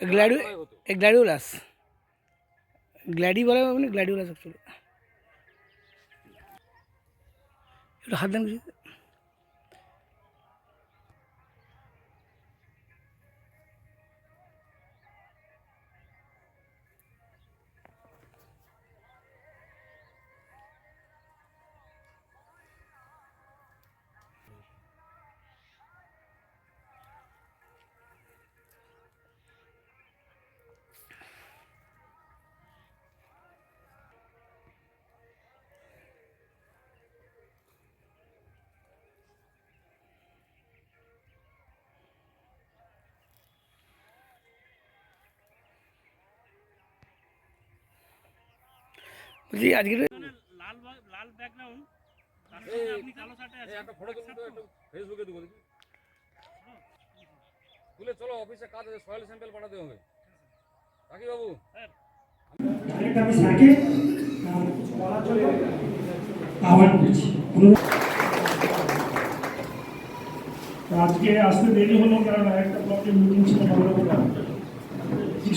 হতো? গ্ল্যাডিওলাস গ্ল্যাডি বলে মানে গ্ল্যাডিওলাস অ্যাকচুয়ালি একটু হাত দেন বলছি আজকে লাল লাল ব্যাকগ্রাউন্ড আপনি কালো শার্টে এই আছেন। একটা ফটো একটু ফেসবুকে দেবো দেখি। তুলে চলো অফিসে কাজ আছে সয়েল স্যাম্পল পাঠাতে হবে। বাবু। আমি স্যারকে বলার জন্য আহ্বান করছি। আজকে আসতে দেরি হলো কারণ একটা ব্লকের মিটিং ছিল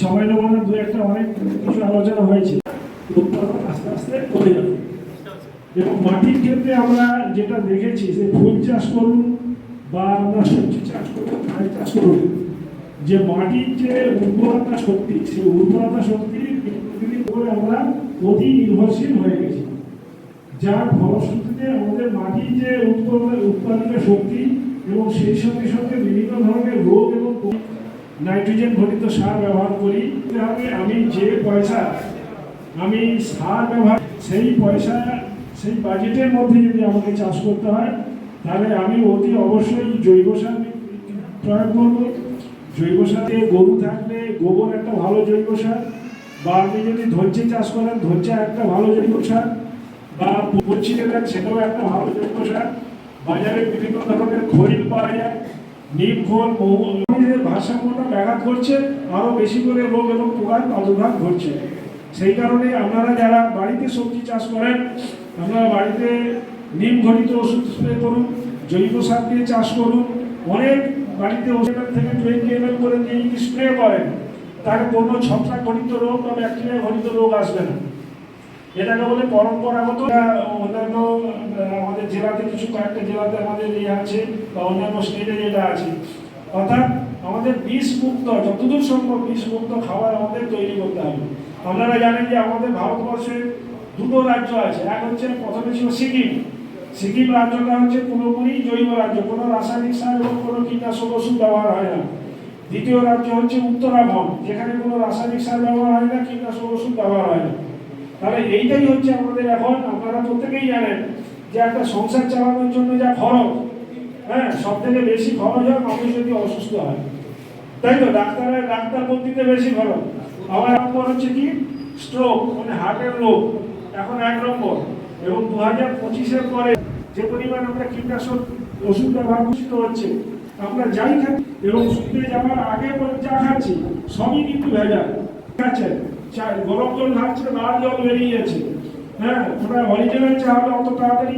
সময় নেব না দু একটা অনেক কিছু আলোচনা হয়েছে। আস্তে কমে যাবে। এবং মাটির ক্ষেত্রে আমরা যেটা দেখেছি, যে ফুল চাষ করুন বা আমরা সবজি চাষ করুন, ধান চাষ করুন, যে মাটির যে উর্বরতা শক্তি, সেই উর্বরতা শক্তি দিন করে আমরা অতি নির্ভরশীল হয়ে গেছি। যার ফলশ্রুতিতে আমাদের মাটির যে উৎপাদন, উৎপাদনের শক্তি এবং সেই সঙ্গে সঙ্গে বিভিন্ন ধরনের রোগ এবং নাইট্রোজেন ঘটিত সার ব্যবহার করি আমি যে পয়সা আমি সার ব্যবহার, সেই পয়সা, সেই বাজেটের মধ্যে যদি আমাকে চাষ করতে হয়, তাহলে আমি অতি অবশ্যই জৈব সার প্রয়োগ করব। জৈব সারে গরু থাকলে গোবর একটা ভালো জৈব সার, বা আপনি যদি ধৈর্যে চাষ করেন, ধৈর্য একটা ভালো জৈব সার, বা পচি দেবেন সেটাও একটা ভালো জৈব সার। বাজারে বিভিন্ন ধরনের খৈল পাওয়া যায়, নিম, খোল ভারসাম্যটা ব্যাঘাত করছে আরও বেশি করে রোগ এবং পোকার প্রাদুর্ভাব ঘটছে। সেই কারণে আপনারা যারা বাড়িতে সবজি চাষ করেন, আপনারা বাড়িতে নিম ঘটিত ওষুধ স্প্রে করুন, জৈব সার দিয়ে চাষ করুন। অনেক বাড়িতে ওষুধ থেকে টোয়েন্টি এম করে দিয়ে যদি স্প্রে করেন। তার কোনো ছত্রাক ঘটিত রোগ বা ব্যাকটেরিয়া ঘটিত রোগ আসবে না। এটাকে বলে পরম্পরাগত অন্যান্য, আমাদের জেলাতে কিছু কয়েকটা জেলাতে আমাদের ইয়ে আছে বা অন্যান্য স্টেটে যেটা আছে। অর্থাৎ আমাদের বিষ মুক্ত যতদূর সম্ভব বিষ মুক্ত খাবার আমাদের তৈরি করতে হবে। আপনারা জানেন যে আমাদের ভারতবর্ষে দুটো রাজ্য আছে। এক হচ্ছে প্রথমে ছিল সিকিম। সিকিম রাজ্যটা হচ্ছে পুরোপুরি জৈব রাজ্য। কোনো রাসায়নিক সার এবং কোনো কীটনাশক ওষুধ ব্যবহার হয় না। দ্বিতীয় রাজ্য হচ্ছে উত্তরাখণ্ড, যেখানে কোনো রাসায়নিক সার ব্যবহার হয় না, কীটনাশক ওষুধ ব্যবহার হয় না। তাহলে এইটাই হচ্ছে আমাদের এখন, আপনারা প্রত্যেকেই জানেন যে একটা সংসার চালানোর জন্য যা খরচ হ্যাঁ সব থেকে বেশি খরচ হয় মানুষ যদি অসুস্থ হয়। তাই তো? ডাক্তারের, ডাক্তার ভর্তিতে বেশি খরচ। আবার নম্বর হচ্ছে কি? স্ট্রোক মানে হার্টের রোগ। এখন এক নম্বর। এবং দু হাজার পঁচিশের পরে যে পরিমাণ আমরা কীটনাশক ওষুধ ব্যবহার দূষিত হচ্ছে আমরা যাই খাই এবং শুকিয়ে যাওয়ার আগে যা খাচ্ছি, সবই কিন্তু ভেজাল। খাচ্ছেন গরম জল খাচ্ছে লাল জল বেরিয়ে যাচ্ছে। হ্যাঁ ওটা অরিজিনাল চা হলে অত তাড়াতাড়ি